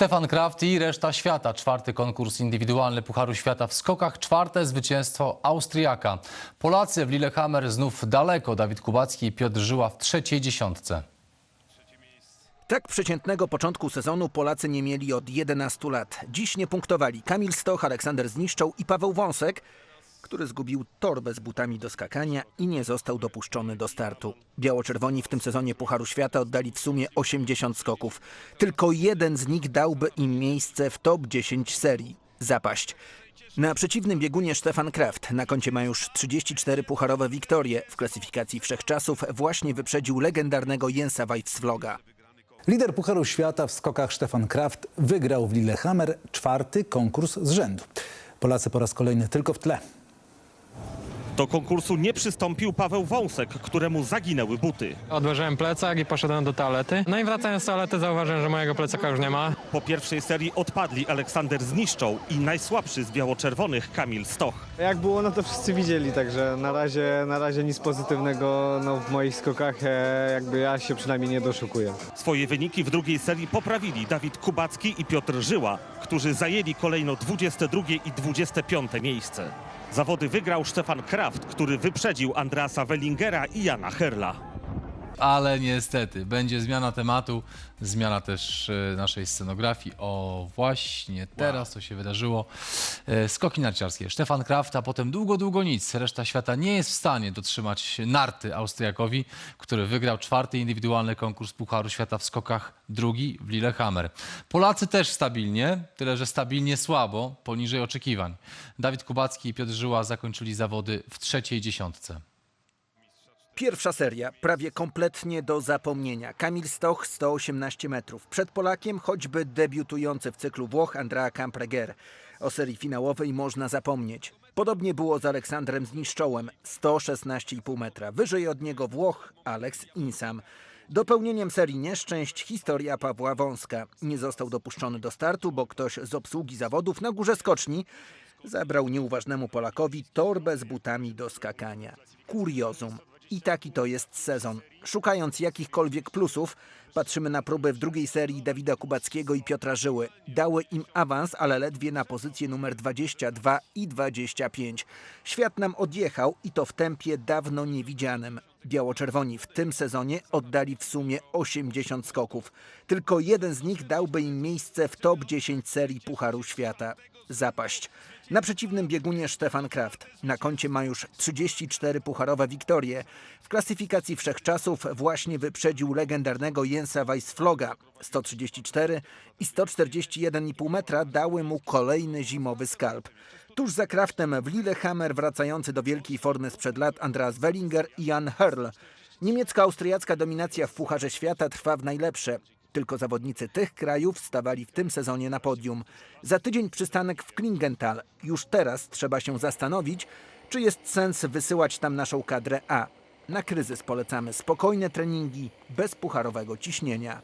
Stefan Kraft i reszta świata. Czwarty konkurs indywidualny Pucharu Świata w skokach. Czwarte zwycięstwo Austriaka. Polacy w Lillehammer znów daleko. Dawid Kubacki i Piotr Żyła w trzeciej dziesiątce. Tak przeciętnego początku sezonu Polacy nie mieli od 11 lat. Dziś nie punktowali Kamil Stoch, Aleksander Zniszczał i Paweł Wąsek, który zgubił torbę z butami do skakania i nie został dopuszczony do startu. Biało-czerwoni w tym sezonie Pucharu Świata oddali w sumie 80 skoków. Tylko jeden z nich dałby im miejsce w top 10 serii. Zapaść. Na przeciwnym biegunie Stefan Kraft na koncie ma już 34 pucharowe wiktorie. W klasyfikacji wszechczasów właśnie wyprzedził legendarnego Jensa Weissvloga. Lider Pucharu Świata w skokach Stefan Kraft wygrał w Lillehammer czwarty konkurs z rzędu. Polacy po raz kolejny tylko w tle. Do konkursu nie przystąpił Paweł Wąsek, któremu zaginęły buty. Odłożyłem plecak i poszedłem do toalety. No i wracając z toalety zauważyłem, że mojego plecaka już nie ma. Po pierwszej serii odpadli Aleksander Zniszczał i najsłabszy z biało-czerwonych Kamil Stoch. Jak było, no to wszyscy widzieli, także na razie, na razie nic pozytywnego no, w moich skokach, e, jakby ja się przynajmniej nie doszukuję. Swoje wyniki w drugiej serii poprawili Dawid Kubacki i Piotr Żyła, którzy zajęli kolejno 22 i 25 miejsce. Zawody wygrał Stefan Kraft, który wyprzedził Andreasa Wellingera i Jana Herla. Ale niestety będzie zmiana tematu, zmiana też e, naszej scenografii. O, właśnie teraz to się wydarzyło. E, Skoki narciarskie. Stefan Kraft, a potem długo, długo nic. Reszta świata nie jest w stanie dotrzymać narty Austriakowi, który wygrał czwarty indywidualny konkurs Pucharu Świata w skokach, drugi w Lillehammer. Polacy też stabilnie, tyle że stabilnie słabo, poniżej oczekiwań. Dawid Kubacki i Piotr Żyła zakończyli zawody w trzeciej dziesiątce. Pierwsza seria, prawie kompletnie do zapomnienia. Kamil Stoch 118 metrów. Przed Polakiem choćby debiutujący w cyklu Włoch Andrea Campreger. O serii finałowej można zapomnieć. Podobnie było z Aleksandrem Zniszczołem 116,5 metra. Wyżej od niego Włoch Alex Insam. Dopełnieniem serii nieszczęść historia Pawła Wąska. Nie został dopuszczony do startu, bo ktoś z obsługi zawodów na górze skoczni zabrał nieuważnemu Polakowi torbę z butami do skakania. Kuriozum. I taki to jest sezon. Szukając jakichkolwiek plusów, patrzymy na próbę w drugiej serii Dawida Kubackiego i Piotra Żyły. Dały im awans, ale ledwie na pozycję numer 22 i 25. Świat nam odjechał i to w tempie dawno niewidzianym. Biało-czerwoni w tym sezonie oddali w sumie 80 skoków. Tylko jeden z nich dałby im miejsce w top 10 serii Pucharu Świata. Zapaść. Na przeciwnym biegunie Stefan Kraft. Na koncie ma już 34 pucharowe wiktorie. W klasyfikacji wszechczasów właśnie wyprzedził legendarnego Jensa Weissfloga. 134 i 141,5 metra dały mu kolejny zimowy skalp. Tuż za Kraftem w Lillehammer wracający do wielkiej formy sprzed lat Andreas Wellinger i Jan Herl. Niemiecko-austriacka dominacja w Pucharze Świata trwa w najlepsze. Tylko zawodnicy tych krajów stawali w tym sezonie na podium. Za tydzień przystanek w Klingenthal. Już teraz trzeba się zastanowić, czy jest sens wysyłać tam naszą kadrę A. Na kryzys polecamy spokojne treningi bez pucharowego ciśnienia.